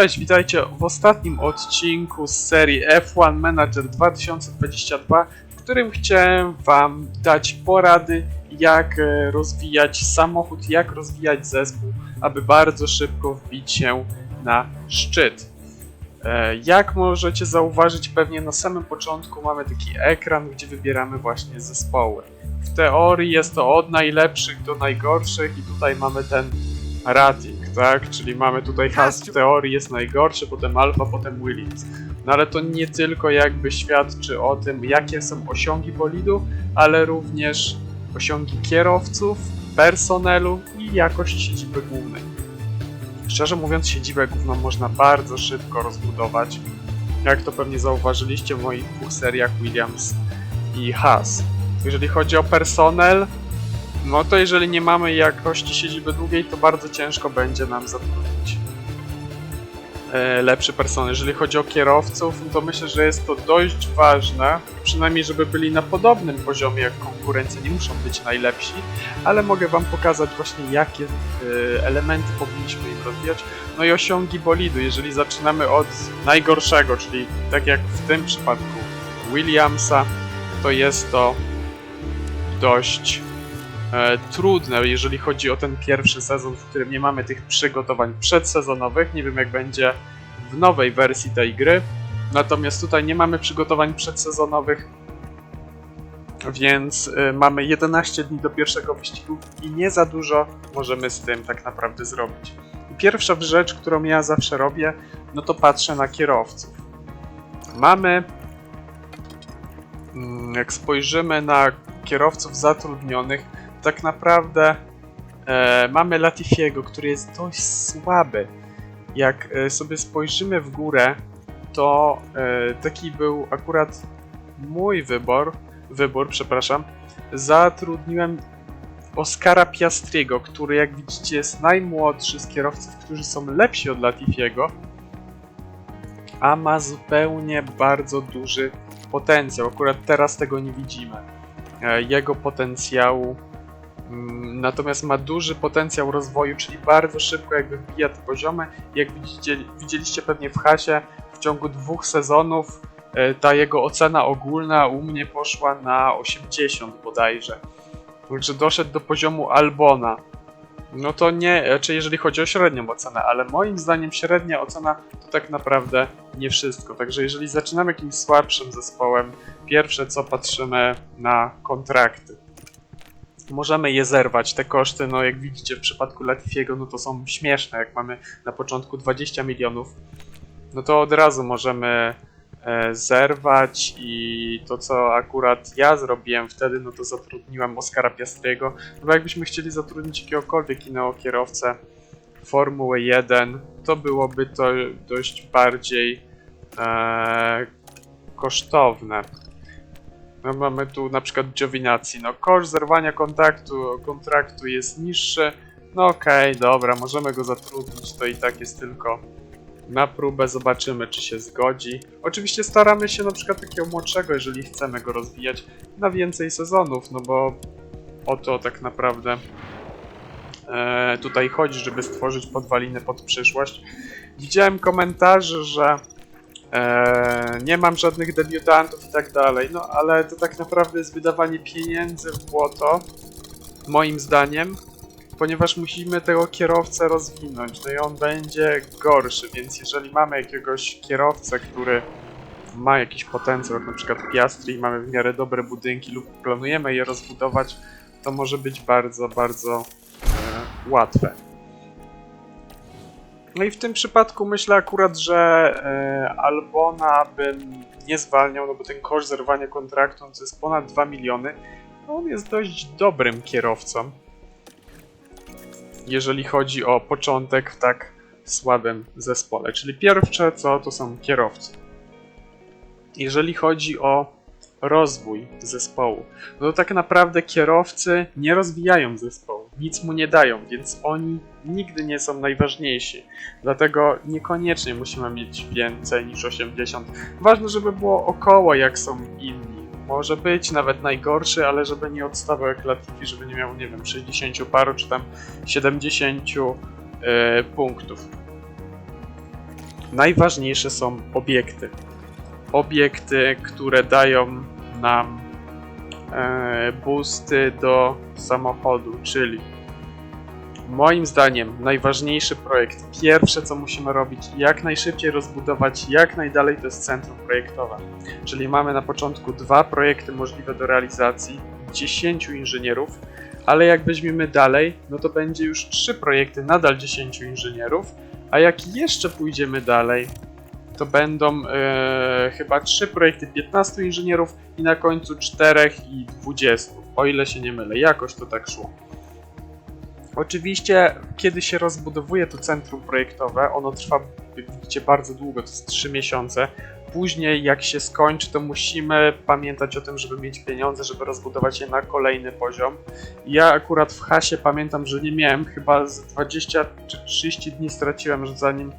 Cześć, witajcie w ostatnim odcinku z serii F1 Manager 2022, w którym chciałem Wam dać porady, jak e, rozwijać samochód, jak rozwijać zespół, aby bardzo szybko wbić się na szczyt. E, Jak możecie zauważyć, pewnie na samym początku mamy taki ekran, gdzie wybieramy właśnie zespoły. W teorii jest to od najlepszych do najgorszych i tutaj mamy ten rating, tak? Czyli mamy tutaj Haas w teorii jest najgorszy, potem Alfa, potem Williams. No ale to nie tylko jakby świadczy o tym, jakie są osiągi bolidu, ale również osiągi kierowców, personelu i jakość siedziby głównej. Szczerze mówiąc, siedzibę główną można bardzo szybko rozbudować. Jak to pewnie zauważyliście w moich dwóch seriach Williams i Haas. Jeżeli chodzi o personel, no to jeżeli nie mamy jakości siedziby długiej, to bardzo ciężko będzie nam zatrudnić e, lepszy personel. Jeżeli chodzi o kierowców, no to myślę, że jest to dość ważne, przynajmniej żeby byli na podobnym poziomie jak konkurencja, nie muszą być najlepsi, ale mogę wam pokazać właśnie jakie e, elementy powinniśmy im rozwijać. No i osiągi bolidu, jeżeli zaczynamy od najgorszego, czyli tak jak w tym przypadku Williamsa, to jest to dość e, trudne, jeżeli chodzi o ten pierwszy sezon, w którym nie mamy tych przygotowań przedsezonowych. Nie wiem, jak będzie w nowej wersji tej gry. Natomiast tutaj nie mamy przygotowań przedsezonowych, więc e, mamy 11 dni do pierwszego wyścigu i nie za dużo możemy z tym tak naprawdę zrobić. Pierwsza rzecz, którą ja zawsze robię, no to patrzę na kierowców. Mamy, mm, jak spojrzymy na kierowców zatrudnionych, tak naprawdę e, mamy Latifiego, który jest dość słaby. Jak e, sobie spojrzymy w górę, to e, taki był akurat mój wybór, wybór, przepraszam. Zatrudniłem Oskara Piastriego, który jak widzicie jest najmłodszy z kierowców, którzy są lepsi od Latifiego, a ma zupełnie bardzo duży potencjał. Akurat teraz tego nie widzimy e, jego potencjału. Mm, Natomiast ma duży potencjał rozwoju, czyli bardzo szybko jakby wbija te poziomy. Jak widzicie, widzieliście pewnie w Hasie, w ciągu dwóch sezonów e, ta jego ocena ogólna u mnie poszła na 80 bodajże. Także doszedł do poziomu Albona. No to nie, czy jeżeli chodzi o średnią ocenę, ale moim zdaniem średnia ocena to tak naprawdę nie wszystko. Także jeżeli zaczynamy jakimś słabszym zespołem, pierwsze co patrzymy na kontrakty. Możemy je zerwać, te koszty, no jak widzicie w przypadku Latifiego, no to są śmieszne, jak mamy na początku 20 milionów, no to od razu możemy e, zerwać i to co akurat ja zrobiłem wtedy, no to zatrudniłem Oskara Piastriego, no bo jakbyśmy chcieli zatrudnić jakiegokolwiek innego kierowcę Formuły 1, to byłoby to dość bardziej e, kosztowne. No mamy tu na przykład Giovinazzi. No koszt zerwania kontaktu, kontraktu jest niższy. No okej, dobra, możemy go zatrudnić. To i tak jest tylko na próbę. Zobaczymy, czy się zgodzi. Oczywiście staramy się na przykład takiego młodszego, jeżeli chcemy go rozwijać, na więcej sezonów, no bo o to tak naprawdę e, tutaj chodzi, żeby stworzyć podwaliny pod przyszłość. Widziałem komentarze, że e, nie mam żadnych debiutantów i tak dalej, no ale to tak naprawdę jest wydawanie pieniędzy w błoto, moim zdaniem, ponieważ musimy tego kierowcę rozwinąć, no i on będzie gorszy, więc jeżeli mamy jakiegoś kierowcę, który ma jakiś potencjał, jak na przykład Piastri i mamy w miarę dobre budynki lub planujemy je rozbudować, to może być bardzo, bardzo e, łatwe. No i w tym przypadku myślę akurat, że e, Albona bym nie zwalniał, no bo ten koszt zerwania kontraktu to jest ponad 2 miliony. No on jest dość dobrym kierowcą. Jeżeli chodzi o początek w tak słabym zespole. Czyli pierwsze co to są kierowcy. Jeżeli chodzi o rozwój zespołu, no to tak naprawdę kierowcy nie rozwijają zespołu, nic mu nie dają, więc oni nigdy nie są najważniejsi. Dlatego niekoniecznie musimy mieć więcej niż 80. Ważne, żeby było około jak są inni. Może być nawet najgorszy, ale żeby nie odstawał jak Latifi, żeby nie miał, nie wiem, 60 paru czy tam 70 e, punktów. najważniejsze są obiekty. Obiekty, które dają nam boosty do samochodu, czyli moim zdaniem najważniejszy projekt, pierwsze co musimy robić, jak najszybciej rozbudować, jak najdalej to jest centrum projektowe. Czyli mamy na początku dwa projekty możliwe do realizacji, 10 inżynierów, ale jak weźmiemy dalej, no to będzie już trzy projekty, nadal 10 inżynierów, a jak jeszcze pójdziemy dalej, to będą e, chyba trzy projekty 15 inżynierów i na końcu 4 i 20, o ile się nie mylę, jakoś to tak szło. Oczywiście, kiedy się rozbudowuje to centrum projektowe, ono trwa, jak widzicie, bardzo długo, to jest 3 miesiące. Później, jak się skończy, to musimy pamiętać o tym, żeby mieć pieniądze, żeby rozbudować je na kolejny poziom. Ja akurat w hasie pamiętam, że nie miałem, chyba z 20 czy 30 dni straciłem, że zanim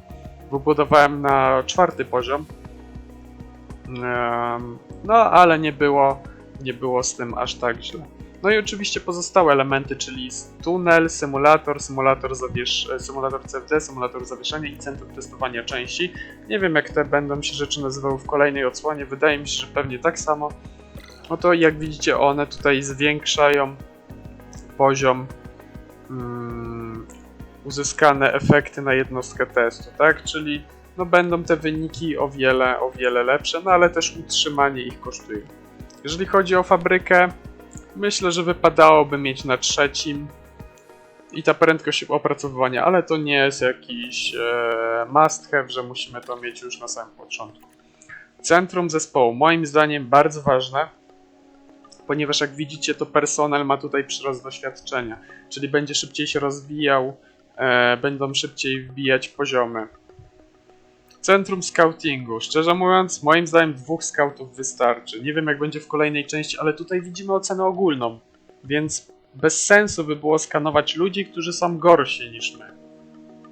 wybudowałem na czwarty poziom. No, ale nie było, nie było z tym aż tak źle. No i oczywiście pozostałe elementy, czyli tunel, symulator, symulator, zawiesz... symulator CFD, symulator zawieszenia i centrum testowania części. Nie wiem jak te będą się rzeczy nazywały w kolejnej odsłonie, wydaje mi się, że pewnie tak samo. No to jak widzicie one tutaj zwiększają poziom mm, uzyskane efekty na jednostkę testu, tak? Czyli no będą te wyniki o wiele, o wiele lepsze, no ale też utrzymanie ich kosztuje. Jeżeli chodzi o fabrykę, myślę, że wypadałoby mieć na trzecim i ta prędkość opracowywania, ale to nie jest jakiś e, must have, że musimy to mieć już na samym początku. Centrum zespołu, moim zdaniem bardzo ważne, ponieważ jak widzicie, to personel ma tutaj przyrost doświadczenia, czyli będzie szybciej się rozwijał, będą szybciej wbijać poziomy. Centrum scoutingu. Szczerze mówiąc, moim zdaniem dwóch scoutów wystarczy. Nie wiem jak będzie w kolejnej części, ale tutaj widzimy ocenę ogólną, więc bez sensu by było skanować ludzi, którzy są gorsi niż my.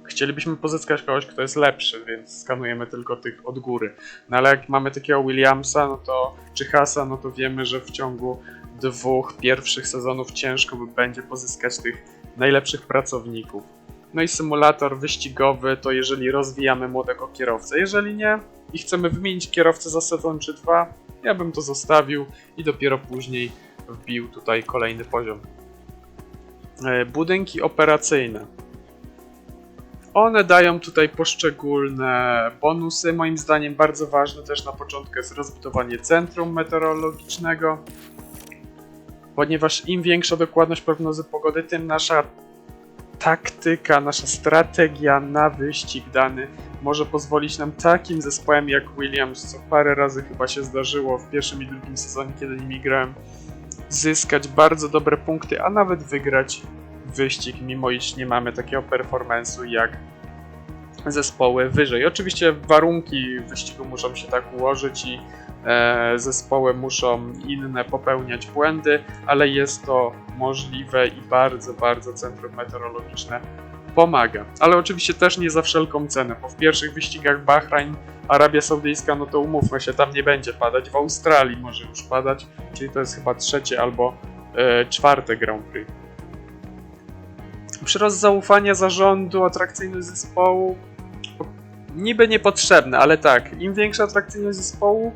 Chcielibyśmy pozyskać kogoś, kto jest lepszy, więc skanujemy tylko tych od góry. No ale jak mamy takiego Williamsa, no to czy Hasa, no to wiemy, że w ciągu dwóch pierwszych sezonów ciężko by będzie pozyskać tych najlepszych pracowników. No i symulator wyścigowy to jeżeli rozwijamy młodego kierowcę. Jeżeli nie i chcemy wymienić kierowcę za sezon czy dwa, ja bym to zostawił i dopiero później wbił tutaj kolejny poziom. E, Budynki operacyjne. One dają tutaj poszczególne bonusy. Moim zdaniem bardzo ważne też na początku jest rozbudowanie centrum meteorologicznego. Ponieważ im większa dokładność prognozy pogody, tym nasza taktyka, nasza strategia na wyścig dany może pozwolić nam takim zespołem jak Williams, co parę razy chyba się zdarzyło w pierwszym i drugim sezonie, kiedy nimi grałem, zyskać bardzo dobre punkty, a nawet wygrać wyścig, mimo iż nie mamy takiego performance'u jak zespoły wyżej. Oczywiście warunki wyścigu muszą się tak ułożyć i e, zespoły muszą inne popełniać błędy, ale jest to możliwe i bardzo, bardzo centrum meteorologiczne pomaga. Ale oczywiście też nie za wszelką cenę, bo w pierwszych wyścigach Bahrain, Arabia Saudyjska, no to umówmy się, tam nie będzie padać, w Australii może już padać, czyli to jest chyba trzecie albo e, czwarte Grand Prix. Przyrost zaufania zarządu, atrakcyjność zespołu, niby niepotrzebne, ale tak, im większa atrakcyjność zespołu,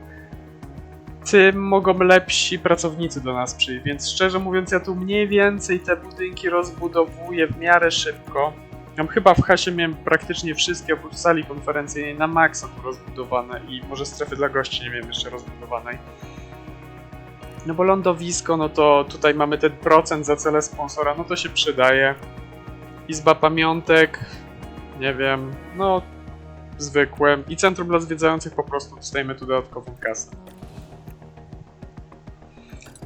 tym mogą lepsi pracownicy do nas przyjść. Więc szczerze mówiąc, ja tu mniej więcej te budynki rozbudowuję w miarę szybko. Tam chyba w hasie miałem praktycznie wszystkie oprócz sali konferencyjnej na maksa tu rozbudowane i może strefy dla gości nie miałem jeszcze rozbudowanej. No bo lądowisko, no to tutaj mamy ten procent za cele sponsora, no to się przydaje. Izba pamiątek, nie wiem, no zwykłe. I centrum dla zwiedzających po prostu dostajemy tu dodatkową kasę.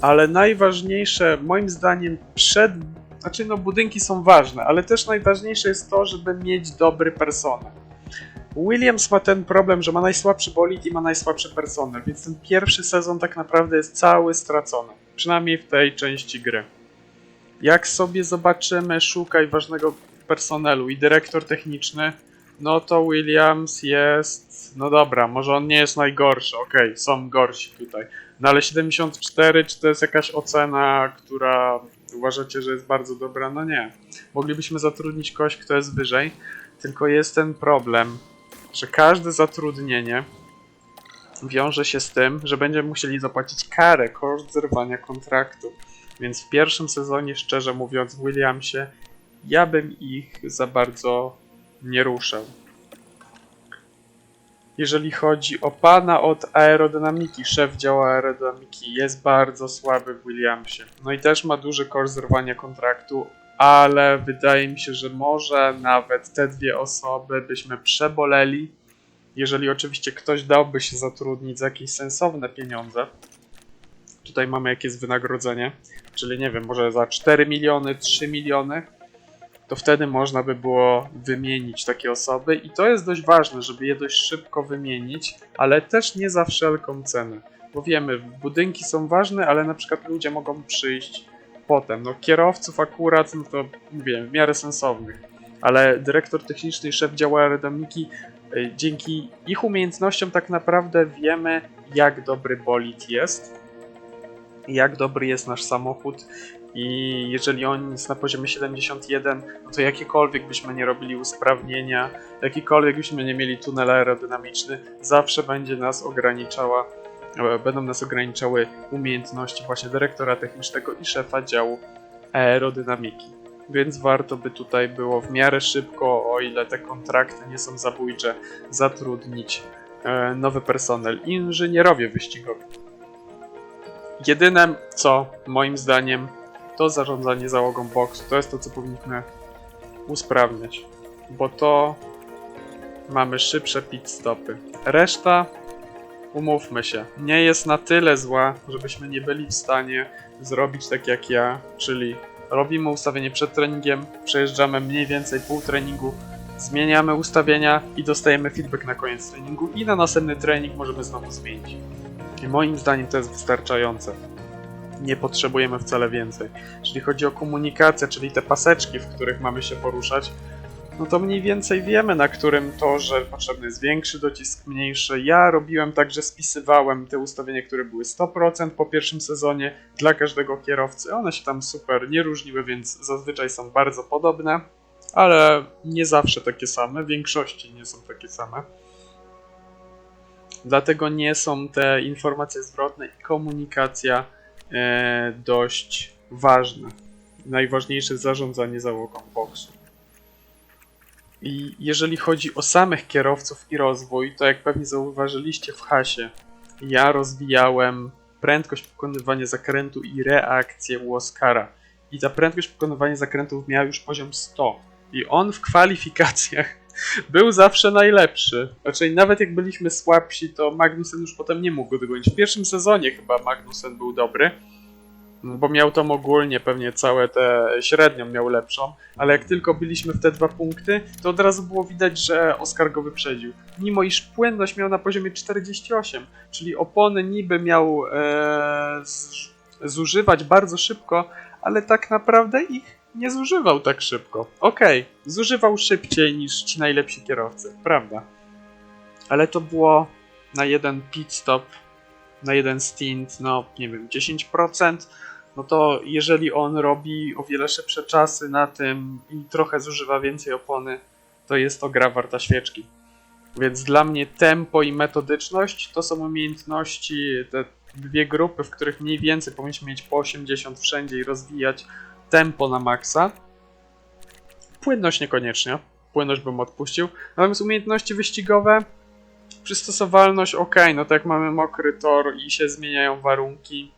Ale najważniejsze, moim zdaniem, przed. Znaczy, no, budynki są ważne, ale też najważniejsze jest to, żeby mieć dobry personel. Williams ma ten problem, że ma najsłabszy bolid i ma najsłabszy personel, więc ten pierwszy sezon tak naprawdę jest cały stracony. Przynajmniej w tej części gry. Jak sobie zobaczymy, szukaj ważnego personelu i dyrektor techniczny, no to Williams jest. No dobra, może on nie jest najgorszy, okej, są gorsi tutaj. No ale 74, czy to jest jakaś ocena, która uważacie, że jest bardzo dobra? No nie. Moglibyśmy zatrudnić kogoś, kto jest wyżej, tylko jest ten problem, że każde zatrudnienie wiąże się z tym, że będziemy musieli zapłacić karę, koszt zerwania kontraktu. Więc w pierwszym sezonie, szczerze mówiąc, w Williamsie, ja bym ich za bardzo nie ruszał. Jeżeli chodzi o pana od aerodynamiki, szef działu aerodynamiki jest bardzo słaby w Williamsie. No i też ma duży koszt zerwania kontraktu, ale wydaje mi się, że może nawet te dwie osoby byśmy przeboleli, jeżeli oczywiście ktoś dałby się zatrudnić za jakieś sensowne pieniądze. Tutaj mamy jakie jest wynagrodzenie, czyli nie wiem, może za 4 miliony, 3 miliony, to wtedy można by było wymienić takie osoby i to jest dość ważne, żeby je dość szybko wymienić, ale też nie za wszelką cenę. Bo wiemy, budynki są ważne, ale na przykład ludzie mogą przyjść potem. No kierowców akurat, no to mówię, w miarę sensownych. Ale dyrektor techniczny i szef działu aerodynamiki, y, dzięki ich umiejętnościom tak naprawdę wiemy, jak dobry bolid jest, jak dobry jest nasz samochód i jeżeli on jest na poziomie 71, no to jakiekolwiek byśmy nie robili usprawnienia, jakikolwiek byśmy nie mieli tunel aerodynamiczny, zawsze będzie nas ograniczała, e, będą nas ograniczały umiejętności właśnie dyrektora technicznego i szefa działu aerodynamiki. Więc warto by tutaj było w miarę szybko, o ile te kontrakty nie są zabójcze, zatrudnić e, nowy personel. Inżynierowie wyścigowi. Jedyne co moim zdaniem to zarządzanie załogą boksu. To jest to, co powinniśmy usprawniać, bo to mamy szybsze pit stopy. Reszta, umówmy się, nie jest na tyle zła, żebyśmy nie byli w stanie zrobić tak jak ja, czyli robimy ustawienie przed treningiem, przejeżdżamy mniej więcej pół treningu, zmieniamy ustawienia i dostajemy feedback na koniec treningu i na następny trening możemy znowu zmienić. I moim zdaniem to jest wystarczające nie potrzebujemy wcale więcej. Jeśli chodzi o komunikację, czyli te paseczki, w których mamy się poruszać, no to mniej więcej wiemy, na którym torze potrzebny jest większy docisk, mniejszy. Ja robiłem tak, że spisywałem te ustawienia, które były 100% po pierwszym sezonie dla każdego kierowcy. One się tam super nie różniły, więc zazwyczaj są bardzo podobne, ale nie zawsze takie same, w większości nie są takie same. Dlatego nie są te informacje zwrotne i komunikacja dość ważne. Najważniejsze zarządzanie załogą boksu. I jeżeli chodzi o samych kierowców i rozwój, to jak pewnie zauważyliście w hasie, ja rozwijałem prędkość pokonywania zakrętu i reakcję u Oscara. I ta prędkość pokonywania zakrętów miała już poziom 100. I on w kwalifikacjach był zawsze najlepszy. Raczej nawet jak byliśmy słabsi, to Magnussen już potem nie mógł go dogonić. W pierwszym sezonie chyba Magnussen był dobry, no bo miał tam ogólnie pewnie całe te średnią miał lepszą, ale jak tylko byliśmy w te dwa punkty, to od razu było widać, że Oscar go wyprzedził. Mimo iż płynność miał na poziomie 48, czyli opony niby miał e, zużywać bardzo szybko, ale tak naprawdę ich nie zużywał tak szybko. Okej, zużywał szybciej niż ci najlepsi kierowcy, prawda. Ale to było na jeden pit stop, na jeden stint, no nie wiem, 10%. No to jeżeli on robi o wiele szybsze czasy na tym i trochę zużywa więcej opony, to jest to gra warta świeczki. Więc dla mnie tempo i metodyczność to są umiejętności, te dwie grupy, w których mniej więcej powinniśmy mieć po 80 wszędzie i rozwijać tempo na maksa. Płynność niekoniecznie. Płynność bym odpuścił. Natomiast umiejętności wyścigowe, przystosowalność ok, no tak jak mamy mokry tor i się zmieniają warunki.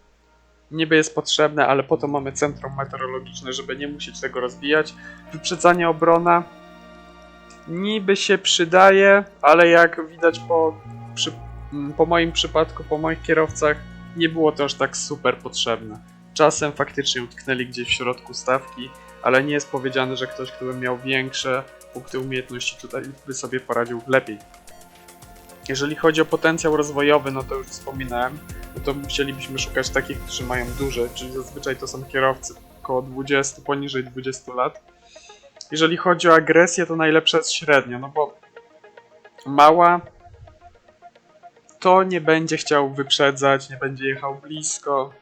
Niby jest potrzebne, ale po to mamy centrum meteorologiczne, żeby nie musieć tego rozwijać. Wyprzedzanie obrona niby się przydaje, ale jak widać po, przy, po moim przypadku, po moich kierowcach, nie było to aż tak super potrzebne. Czasem faktycznie utknęli gdzieś w środku stawki, ale nie jest powiedziane, że ktoś, kto by miał większe punkty umiejętności tutaj by sobie poradził lepiej. Jeżeli chodzi o potencjał rozwojowy, no to już wspominałem, no to musielibyśmy szukać takich, którzy mają duże, czyli zazwyczaj to są kierowcy około 20, poniżej 20 lat. Jeżeli chodzi o agresję, to najlepsza jest średnia, no bo mała to nie będzie chciał wyprzedzać, nie będzie jechał blisko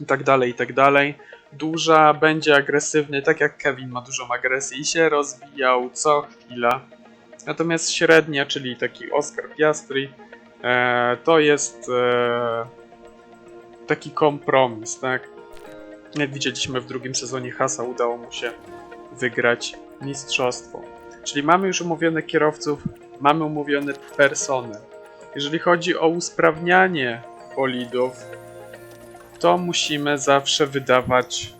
i tak dalej, i tak dalej. Duża będzie agresywny, tak jak Kevin ma dużą agresję i się rozwijał co chwila. Natomiast średnia, czyli taki Oscar Piastri, e, to jest e, taki kompromis, tak? Jak widzieliśmy w drugim sezonie Hasa udało mu się wygrać mistrzostwo. Czyli mamy już umówionych kierowców, mamy umówiony personel. Jeżeli chodzi o usprawnianie bolidów, to musimy zawsze wydawać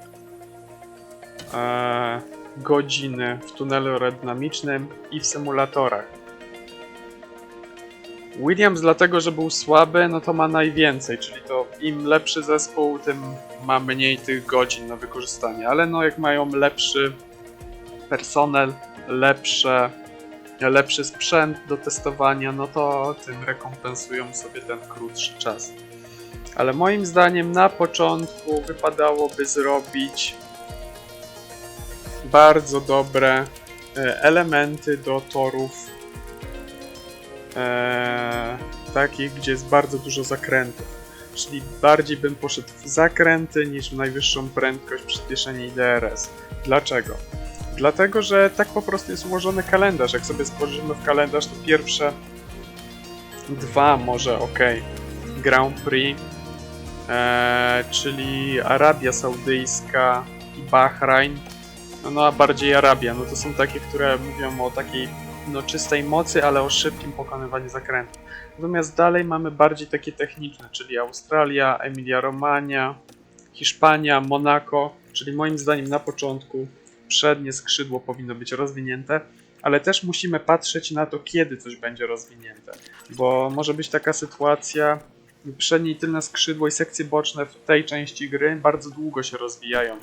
e, godziny w tunelu aerodynamicznym i w symulatorach. Williams dlatego, że był słaby, no to ma najwięcej, czyli to im lepszy zespół, tym ma mniej tych godzin na wykorzystanie, ale no jak mają lepszy personel, lepsze, lepszy sprzęt do testowania, no to tym rekompensują sobie ten krótszy czas. Ale moim zdaniem na początku wypadałoby zrobić bardzo dobre e, elementy do torów e, takich, gdzie jest bardzo dużo zakrętów. Czyli bardziej bym poszedł w zakręty niż w najwyższą prędkość przyspieszenie i DRS. Dlaczego? Dlatego, że tak po prostu jest ułożony kalendarz. Jak sobie spojrzymy w kalendarz, to pierwsze dwa może ok. Grand Prix, e, czyli Arabia Saudyjska i Bahrain. No, no a bardziej Arabia, no to są takie, które mówią o takiej no, czystej mocy, ale o szybkim pokonywaniu zakrętów. Natomiast dalej mamy bardziej takie techniczne, czyli Australia, Emilia-Romagna, Hiszpania, Monako, czyli moim zdaniem na początku przednie skrzydło powinno być rozwinięte, ale też musimy patrzeć na to, kiedy coś będzie rozwinięte, bo może być taka sytuacja, przednie i tylne skrzydło i sekcje boczne w tej części gry bardzo długo się rozwijają.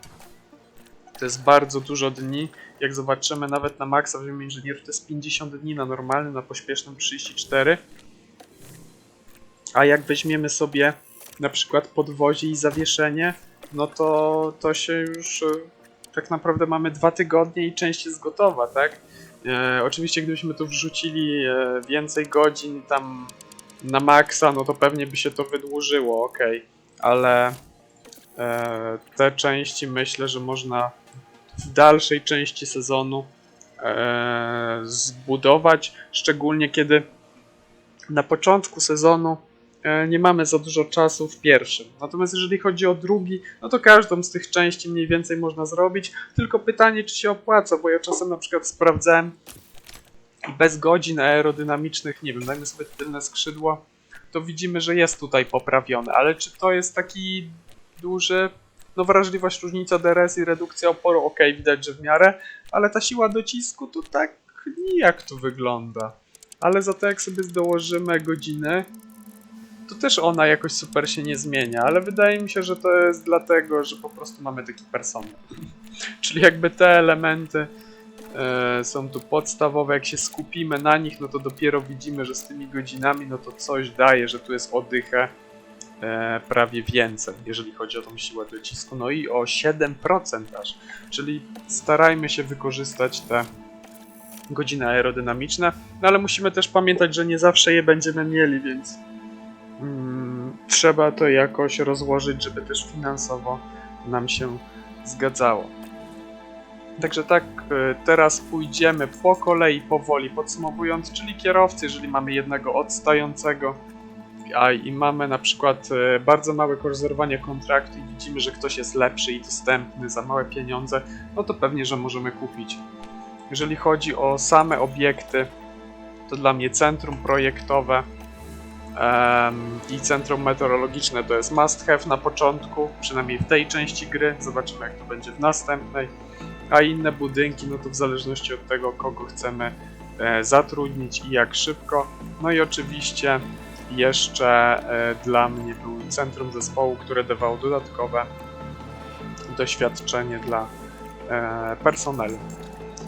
To jest bardzo dużo dni. Jak zobaczymy nawet na maksa w inżynierów, to jest 50 dni na normalnym, na pośpiesznym 34. A jak weźmiemy sobie na przykład podwozie i zawieszenie, no to to się już e, tak naprawdę mamy dwa tygodnie i część jest gotowa, tak? E, oczywiście gdybyśmy tu wrzucili e, więcej godzin tam na maksa, no to pewnie by się to wydłużyło, ok, ale e, te części myślę, że można w dalszej części sezonu e, zbudować, szczególnie kiedy na początku sezonu e, nie mamy za dużo czasu w pierwszym. Natomiast jeżeli chodzi o drugi, no to każdą z tych części mniej więcej można zrobić, tylko pytanie, czy się opłaca, bo ja czasem na przykład sprawdzałem bez godzin aerodynamicznych, nie wiem, dajmy sobie tylne skrzydło, to widzimy, że jest tutaj poprawione, ale czy to jest taki duży no wrażliwość, różnica DRS i redukcja oporu, ok, widać, że w miarę, ale ta siła docisku to tak nijak tu wygląda. Ale za to jak sobie dołożymy godziny, to też ona jakoś super się nie zmienia, ale wydaje mi się, że to jest dlatego, że po prostu mamy taki personel. Czyli jakby te elementy są tu podstawowe, jak się skupimy na nich, no to dopiero widzimy, że z tymi godzinami, no to coś daje, że tu jest odychę e, prawie więcej, jeżeli chodzi o tą siłę docisku. No i o 7% aż. Czyli starajmy się wykorzystać te godziny aerodynamiczne, no ale musimy też pamiętać, że nie zawsze je będziemy mieli, więc mm, trzeba to jakoś rozłożyć, żeby też finansowo nam się zgadzało. Także tak, e, teraz pójdziemy po kolei, powoli podsumowując, czyli kierowcy, jeżeli mamy jednego odstającego, i mamy na przykład e, bardzo małe korzyzowanie kontraktu i widzimy, że ktoś jest lepszy i dostępny za małe pieniądze, no to pewnie, że możemy kupić. Jeżeli chodzi o same obiekty, to dla mnie centrum projektowe em, i centrum meteorologiczne to jest must have na początku, przynajmniej w tej części gry. Zobaczymy, jak to będzie w następnej. A inne budynki, no to w zależności od tego, kogo chcemy e, zatrudnić i jak szybko. No i oczywiście jeszcze e, dla mnie był centrum zespołu, które dawało dodatkowe doświadczenie dla e, personelu.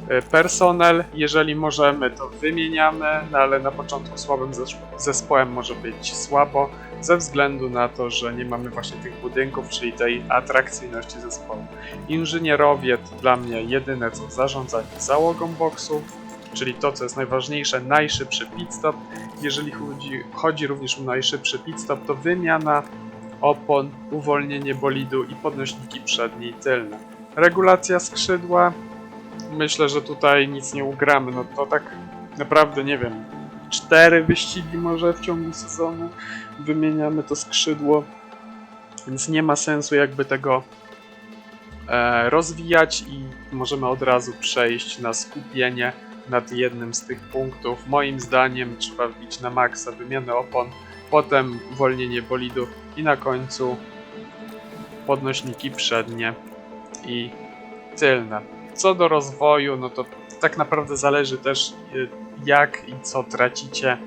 E, Personel, jeżeli możemy, to wymieniamy, no ale na początku słabym zes- zespołem może być słabo, ze względu na to, że nie mamy właśnie tych budynków, czyli tej atrakcyjności zespołu. Inżynierowie to dla mnie jedyne co zarządzanie załogą boksu, czyli to co jest najważniejsze, najszybszy pit stop. Jeżeli chodzi, chodzi również o najszybszy pit stop, to wymiana opon, uwolnienie bolidu i podnośniki przednie i tylne. Regulacja skrzydła, myślę, że tutaj nic nie ugramy, no to tak naprawdę, nie wiem, cztery wyścigi może w ciągu sezonu wymieniamy to skrzydło, więc nie ma sensu jakby tego e, rozwijać i możemy od razu przejść na skupienie nad jednym z tych punktów. Moim zdaniem trzeba wbić na maksa wymianę opon, potem uwolnienie bolidu i na końcu podnośniki przednie i tylne. Co do rozwoju, no to tak naprawdę zależy też y, jak i co tracicie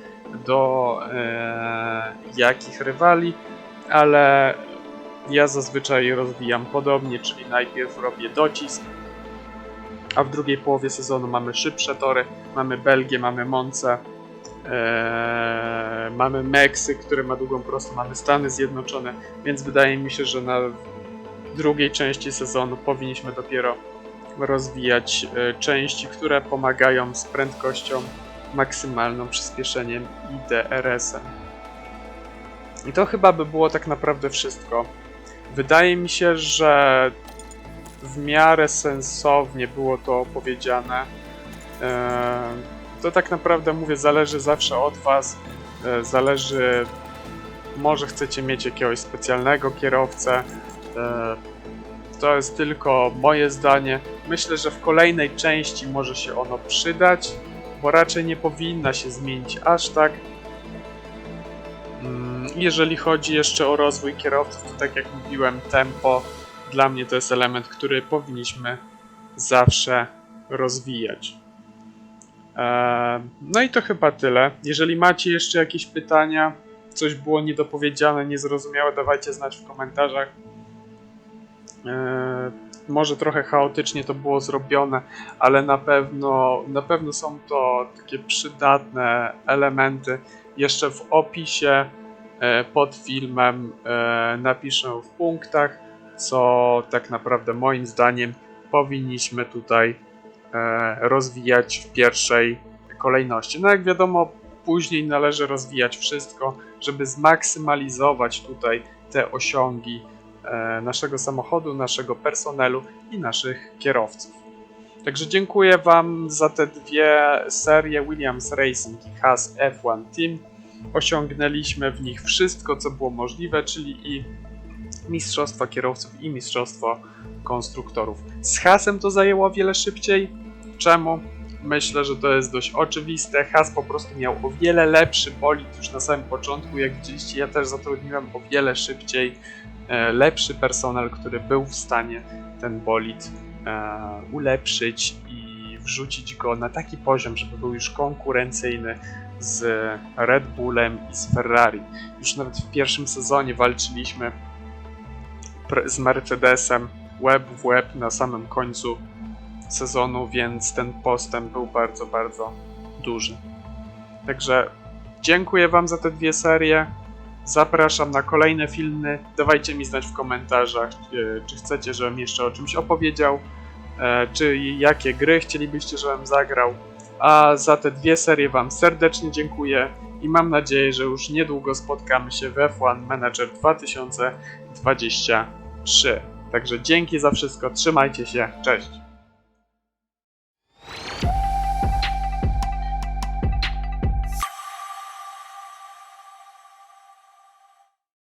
do e, jakich rywali, ale ja zazwyczaj rozwijam podobnie, czyli najpierw robię docisk, a w drugiej połowie sezonu mamy szybsze tory, mamy Belgię, mamy Monce, e, mamy Meksyk, który ma długą prostą, mamy Stany Zjednoczone, więc wydaje mi się, że na drugiej części sezonu powinniśmy dopiero rozwijać e, części, które pomagają z prędkością maksymalną, przyspieszeniem i DRS-em. I to chyba by było tak naprawdę wszystko. Wydaje mi się, że w miarę sensownie było to opowiedziane. E, To tak naprawdę mówię, zależy zawsze od Was. E, Zależy, może chcecie mieć jakiegoś specjalnego kierowcę. To jest tylko moje zdanie. Myślę, że w kolejnej części może się ono przydać, bo raczej nie powinna się zmienić aż tak. Mm, Jeżeli chodzi jeszcze o rozwój kierowców, to tak jak mówiłem, tempo dla mnie to jest element, który powinniśmy zawsze rozwijać. Eee, No i to chyba tyle. Jeżeli macie jeszcze jakieś pytania, coś było niedopowiedziane, niezrozumiałe, dawajcie znać w komentarzach. Może trochę chaotycznie to było zrobione, ale na pewno, na pewno są to takie przydatne elementy. Jeszcze w opisie e, pod filmem e, napiszę w punktach, co tak naprawdę moim zdaniem powinniśmy tutaj e, rozwijać w pierwszej kolejności. No jak wiadomo, później należy rozwijać wszystko, żeby zmaksymalizować tutaj te osiągi naszego samochodu, naszego personelu i naszych kierowców. Także dziękuję Wam za te dwie serie Williams Racing i Haas F1 Team. Osiągnęliśmy w nich wszystko, co było możliwe, czyli i mistrzostwa kierowców i mistrzostwo konstruktorów. Z Hasem to zajęło wiele szybciej. Czemu? Myślę, że to jest dość oczywiste. Has po prostu miał o wiele lepszy bolid już na samym początku. Jak widzieliście, ja też zatrudniłem o wiele szybciej e, lepszy personel, który był w stanie ten bolid e, ulepszyć i wrzucić go na taki poziom, żeby był już konkurencyjny z Red Bullem i z Ferrari. Już nawet w pierwszym sezonie walczyliśmy z Mercedesem łeb w łeb na samym końcu sezonu, więc ten postęp był bardzo, bardzo duży. Także dziękuję Wam za te dwie serie. Zapraszam na kolejne filmy. Dawajcie mi znać w komentarzach, e, czy chcecie, żebym jeszcze o czymś opowiedział, e, czy jakie gry chcielibyście, żebym zagrał. A za te dwie serie Wam serdecznie dziękuję i mam nadzieję, że już niedługo spotkamy się w F1 Manager 2023. Także dzięki za wszystko, trzymajcie się, cześć!